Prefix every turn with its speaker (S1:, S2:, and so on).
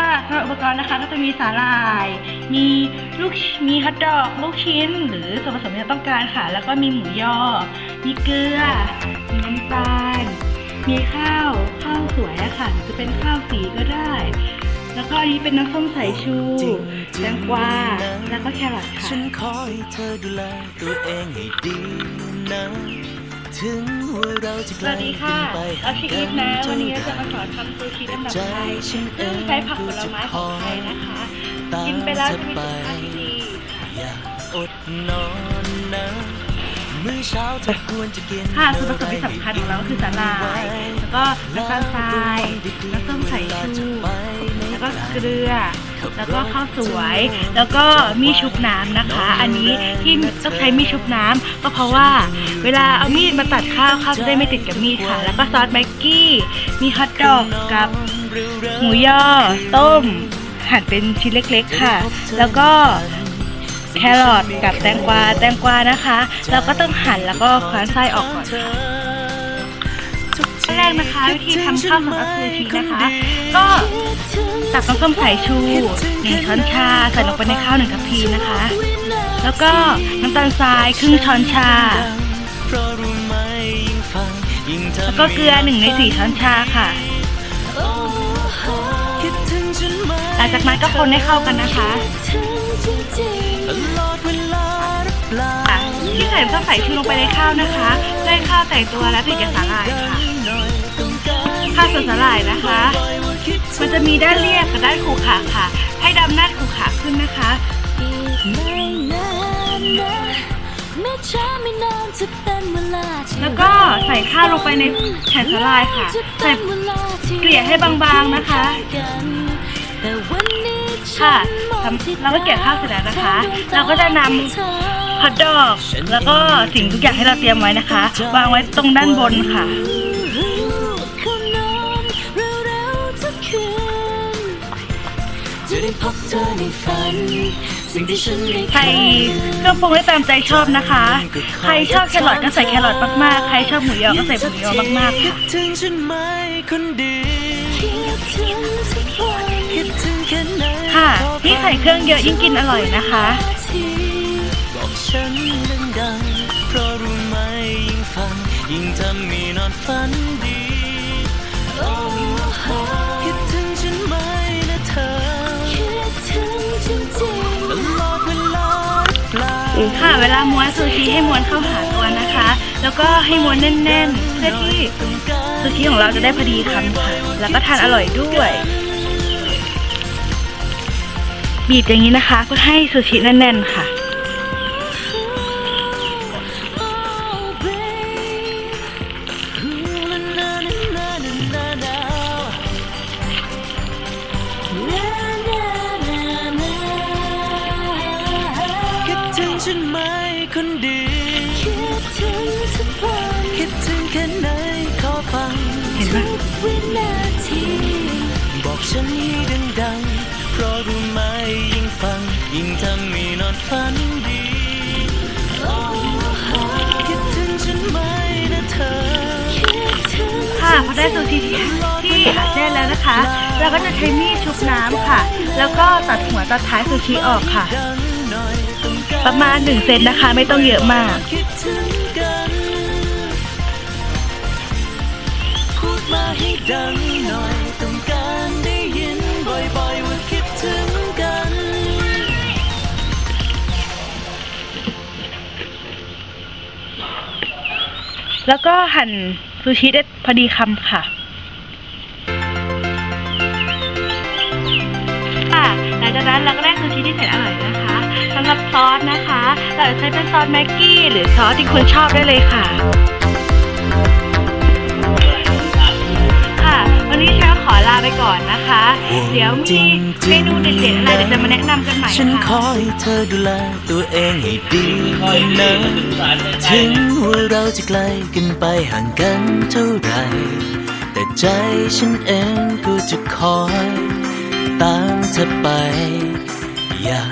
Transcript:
S1: ค่ะสำหรับอุปกรณ์นะคะก็จะมีสาหร่าย มีลูกมีฮอทดอกลูกชิ้น หรือส่วนผสมที่เราต้องการค่ะ แล้วก็มีหมูยอ มีเกลือ มีน้ำตาล มีข้าว ข้าวสวยอะค่ะหรือจะเป็นข้าวสีก็ได้ แล้วก็อันนี้เป็นน้ำส้มสายชูแตงกวา แล้วก็แครอทค่ะ
S2: ฉันขอให้เธอดูแลตัวเองให้ดีนะถึงว่าเราจะ
S1: ส
S2: ไกล
S1: วัสดี
S2: กั
S1: ค่ะ
S2: นไป
S1: เรา
S2: ห่าง
S1: ชื่อ
S2: กั
S1: อี
S2: น
S1: ฟนะ
S2: เท่า
S1: วันนี้
S2: ไห
S1: เราจะมาส
S2: ร่
S1: อนทำซูชิอันดับ
S2: ใจ
S1: ไทย
S2: ฉันเอ
S1: ซึ่ง
S2: ง
S1: ใช้ผักผ
S2: ก็
S1: ล
S2: จะ
S1: ไม้
S2: ค
S1: ของ
S2: อ
S1: ไทย
S2: ย
S1: นะคะ
S2: ตาม
S1: กินไปแล้ว
S2: เธ
S1: จะ
S2: อ
S1: มี
S2: ไป
S1: สุขภาพที่ดีค่ะ
S2: อย่าอดนอนนะมื้อเช้าเธอควรจะกิน
S1: ค่ะส่วนผสมที่สำคัญของเราก็คือสาหร่ายแล้วก็น้ำตาลทรายน้ำส้มสายชูแล้วก็เกลือ แล้วก็ข้าวสวย แล้วก็มีดชุบน้ำนะคะ อันนี้ที่ต้องใช้มีดชุบน้ำก็เพราะว่าเวลาเอามีดมาตัดข้าวข้าวจะได้ไม่ติดกับมีดค่ะ แล้วก็ซอสแม็กกี้มีฮอทดอกกับหมูยอต้ม หั่นเป็นชิ้นเล็กๆค่ะ แล้วก็แครอทกับแตงกวาแตงกวานะคะ เราก็ต้องหั่นแล้วก็คว้านไส้ออกก่อนค่ะ แรกนะคะ วิธีทำข้าวสำหรับซูชินะคะ ก็ตักน้ำส้มสายชูหนึ่งช้อนชาใส่ลงไปในข้าวหนึ่งทัพพีนะคะ แล้วก็น้ำตาลทรายครึ่งช้อนชา แล้วก็เกลือหนึ่งในสี่ช้อนชาค่ะ
S2: ห
S1: ลังจากนั้นก็คนให้เข้ากันนะคะ
S2: ตลอดเวลาหรือเปล่า
S1: อะที่ใส่น้ำส้มสายชูลงไปในข้าวนะคะเพื่อให้ข้าวแตกตัวและติดกับสาหร่ายค่ะ ข้าส่วนสาหร่ายนะคะ มันจะมีด้านเรียบกับด้านขูขาค่ะ ให้ดำด้านขูขาขึ้นนะคะแล้วก็ใส่ข้าวลงไปในแผ่นสาหร่ายค่ะใส่
S3: เก
S1: ลี่ยให้บางๆนะคะค่ะเราก็เกลี่ยข้าวเสร็จแล้วนะคะ เราก็จะนำฮอทดอก แล้วก็สิ่งทุกอย่างที่เราเตรียมไว้นะคะ วางไว้ตรงด้านบนค่ะ
S3: จะได้พบเธอในฝัน สิ่งที่ฉันได้
S1: ใส่เครื่องปรุงได้ตามใจชอบนะคะ ใครชอบแครอทก็ใส่แครอทมากๆ ใครชอบหมูยอก็ใส่หมูยอมากๆ
S2: คิ
S1: ค่ะ
S2: ดถึงฉันไหมคนดี
S3: คิดถึงทุกวัน
S2: คิดถึงแค่ไหน
S1: ค่ะยิ่งใส่เครื่องเยอะยิ่งกินอร่อยนะคะ
S3: ที่
S2: บอกฉันดังๆเพราะรู้ไหมยิ่งฟังยิ่งทำให้นอนฝันดี ค่ะเวลา
S1: ม้วนซูชิให้ม้วนเข้าหาตัวนะคะ แล้วก็ให้ม้วนแน่น ๆ เพื่อที่ซูชิของเราจะได้พอดีคำค่ะแล้วก็ทานอร่อยด้วย บีบอย่างนี้นะคะเพื่อให้ซูชิแน่น ๆ ค่ะ
S2: ฉันไหมคนดี
S3: คิดถึงทุกวัน
S2: คิดถึงแค่ไหนขอฟัง
S3: ทุกวินาที
S2: บอกฉันให้ดังๆเพราะรู้ไหมยิ่งฟัง ยิ่งทำให้นอนฝันดีคิดถึงฉันไหมนะเธอ
S3: ค่ะ
S1: พอได้ซูชิที่อัดแน่นแล้วนะคะ เราก็จะใช้มีดชุบน้ำค่ะ แล้วก็ตัดหัวตัดท้ายซูชิออกค่ะ ประมาณ1เซนนะคะ ไม่ต้องเยอะมาก
S2: คิดถึงกันพูดมาให้ดังหน่อยต้องการได้ยินบ่อยๆว่าคิดถึงกัน
S1: แล้วก็หั่นซูชิได้พอดีคำค่ะค่ะหลังจากนั้นเราก็ได้ซูชิที่เสร็จอร่อย ซอสนะคะเราจะใช้เป็นซอสแม็กกี้หรือซอสที่คุณชอบได้เลยค่ะ ค่ะ วันนี้เชฟขอลาไปก่อนนะคะ เดี๋ยวมีเมนูเด็ดๆอะไรเดี๋ยวจะมาแนะนำกันใหม่
S2: ฉันข
S1: ค่ะ
S2: อให้เธอดูแลตัวเองให้ดีนะถึงว่าเราจะไกลกันไปห่างกันเท่าไหร่แต่ใจฉันเองก็จะคอย ตามเธอไป อย่า